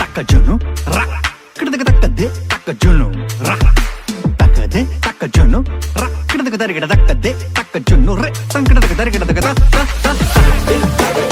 తక్కజును రా ఇక్కడ దగ్గర తక్కదే తక్కజును రా తక్కదే తక్కజును రా தருகிட தக்கதே தக்க சுன்னுறு தங்கிட தக்க தருகிட தக்க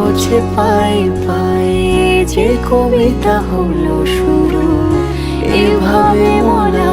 আলগোছে পায়ে পায়ে যে কবিতা হলো শুরু এভাবে মরা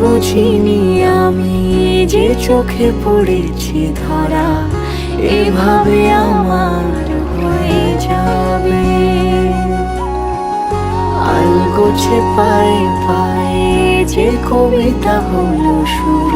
বুঝিনি আমি যে চোখে পড়েছি ধরা, এভাবে আমার হয়ে যাবে। আলগোছে পায়ে পায়ে যে কবিতা হলো শুরু